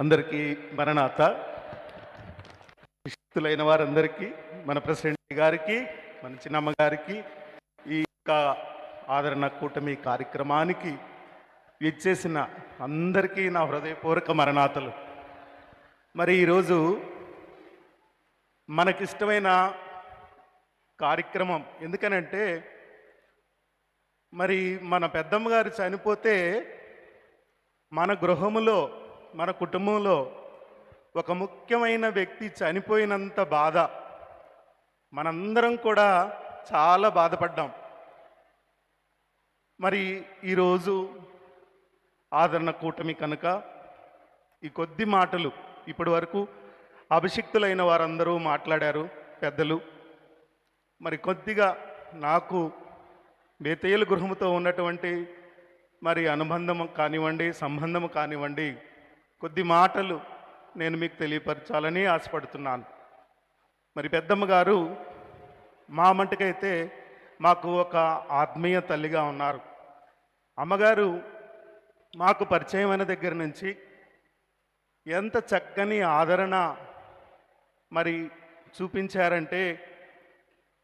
అందరికీ మరణాత. విశిస్తులైన వారందరికీ మన ప్రెసిడెంట్ గారికి మన చిన్నమ్మ గారికి ఈ యొక్క ఆదరణ కూటమి కార్యక్రమానికి ఇచ్చేసిన అందరికీ నా హృదయపూర్వక మరణాతలు. మరి ఈరోజు మనకిష్టమైన కార్యక్రమం ఎందుకనంటే మరి మన పెద్దమ్మ గారు చనిపోతే మన గృహములో మన కుటుంబంలో ఒక ముఖ్యమైన వ్యక్తి చనిపోయినంత బాధ మనందరం కూడా చాలా బాధపడ్డాం. మరి ఈరోజు ఆదరణ కూటమి కనుక ఈ కొద్ది మాటలు ఇప్పటి వరకు అభిషిక్తులైన వారందరూ మాట్లాడారు పెద్దలు. మరి కొద్దిగా నాకు బేతేయుల గృహముతో ఉన్నటువంటి మరి అనుబంధము కానివ్వండి సంబంధము కానివ్వండి కొద్ది మాటలు నేను మీకు తెలియపరచాలని ఆశపడుతున్నాను. మరి పెద్దమ్మ గారు మా మంటకైతే మాకు ఒక ఆత్మీయ తల్లిగా ఉన్నారు. అమ్మగారు మాకు పరిచయమైన దగ్గర నుంచి ఎంత చక్కని ఆదరణ మరి చూపించారంటే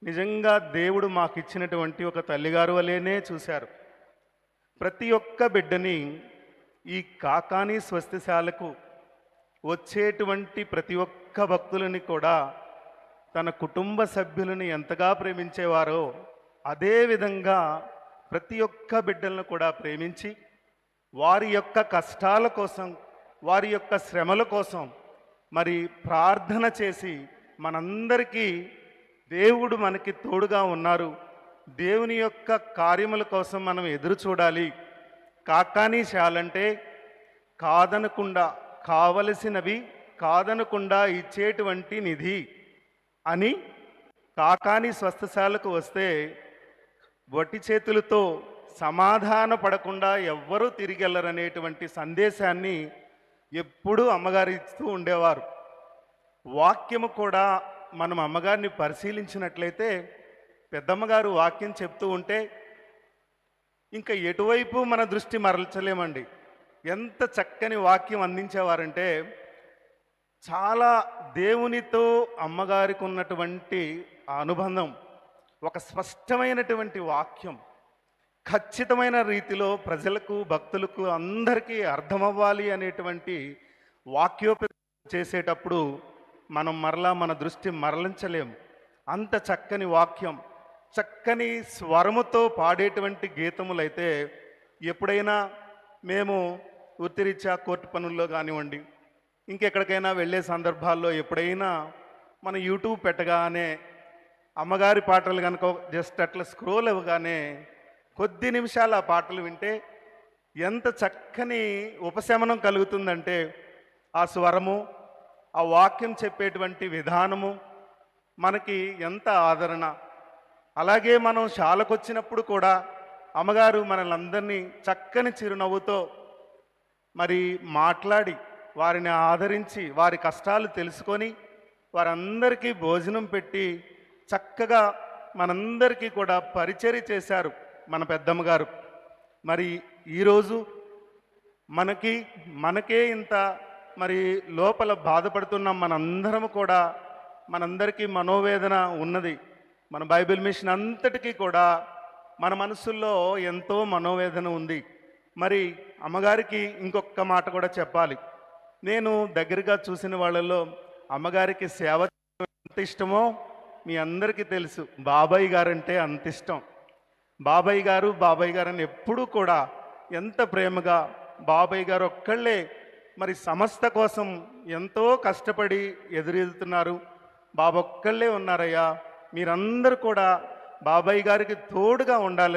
నిజంగా దేవుడు మాకు ఇచ్చినటువంటి ఒక తల్లిగారు వలేనే చూశారు. ప్రతి ఒక్క బిడ్డని ఈ కాకాని స్వస్తిశాలకు వచ్చేటువంటి ప్రతి ఒక్క భక్తులని కూడా తన కుటుంబ సభ్యులని ఎంతగా ప్రేమించేవారో అదే విధంగా ప్రతి ఒక్క బిడ్డలను కూడా ప్రేమించి వారి యొక్క కష్టాల కోసం వారి యొక్క శ్రమల కోసం మరి ప్రార్థన చేసి మనందరికీ దేవుడు మనకి తోడుగా ఉన్నారు. దేవుని యొక్క కార్యముల కోసం మనం ఎదురు చూడాలి. కాకాని శాలంటే కాదనకుండా కావలసినవి కాదనకుండా ఇచ్చేటువంటి నిధి అని కాకాని స్వస్థశాలకు వస్తే వట్టి చేతులతో సమాధాన పడకుండా ఎవ్వరూ తిరిగెళ్ళరనేటువంటి సందేశాన్ని ఎప్పుడూ అమ్మగారు ఇస్తూ ఉండేవారు. వాక్యము కూడా మనం అమ్మగారిని పరిశీలించినట్లయితే పెద్దమ్మగారు వాక్యం చెప్తూ ఉంటే ఇంకా ఎటువైపు మన దృష్టి మరల్చలేమండి. ఎంత చక్కని వాక్యం అందించేవారంటే చాలా దేవునితో అమ్మగారికి ఉన్నటువంటి ఆ అనుబంధం ఒక స్పష్టమైనటువంటి వాక్యం ఖచ్చితమైన రీతిలో ప్రజలకు భక్తులకు అందరికీ అర్థమవ్వాలి అనేటువంటి వాక్యోప చేసేటప్పుడు మనం మరలా మన దృష్టి మరలించలేము అంత చక్కని వాక్యం. చక్కని స్వరముతో పాడేటువంటి గీతములైతే ఎప్పుడైనా మేము వృత్తిరీత్యా కోర్టు పనుల్లో కానివ్వండి ఇంకెక్కడికైనా వెళ్ళే సందర్భాల్లో ఎప్పుడైనా మన యూట్యూబ్ పెట్టగానే అమ్మగారి పాటలు కనుక జస్ట్ అట్లా స్క్రోల్ అవ్వగానే కొద్ది నిమిషాలు ఆ పాటలు వింటే ఎంత చక్కని ఉపశమనం కలుగుతుందంటే ఆ స్వరము ఆ వాక్యం చెప్పేటువంటి విధానము మనకి ఎంత ఆదరణ. అలాగే మనం శాలకొచ్చినప్పుడు కూడా అమ్మగారు మనల్ని అందరినీ చక్కని చిరునవ్వుతో మరి మాట్లాడి వారిని ఆదరించి వారి కష్టాలు తెలుసుకొని వారందరికీ భోజనం పెట్టి చక్కగా మనందరికీ కూడా పరిచర్య చేశారు మన పెద్దమ్మ గారు మరి ఈరోజు మనకి మనకే ఇంత మరి లోపల బాధపడుతున్న మనందరం కూడా మనందరికీ మనోవేదన ఉన్నది. మన బైబిల్ మిషన్ అంతటికీ కూడా మన మనసుల్లో ఎంతో మనోవేదన ఉంది. మరి అమ్మగారికి ఇంకొక మాట కూడా చెప్పాలి. నేను దగ్గరగా చూసిన వాళ్ళలో అమ్మగారికి సేవ ఎంత ఇష్టమో మీ అందరికీ తెలుసు. బాబాయ్ గారంటే అంత ఇష్టం. బాబాయ్ గారు బాబాయ్ గారని ఎప్పుడూ కూడా ఎంత ప్రేమగా బాబాయ్ గారు ఒక్కళ్ళే మరి సంస్థ కోసం ఎంతో కష్టపడి ఎదురెళ్తున్నారు. బాబొక్కళ్ళే ఉన్నారయ్యా. మీరందరూ కూడా బాబాయ్ గారికి తోడుగా ఉండాలని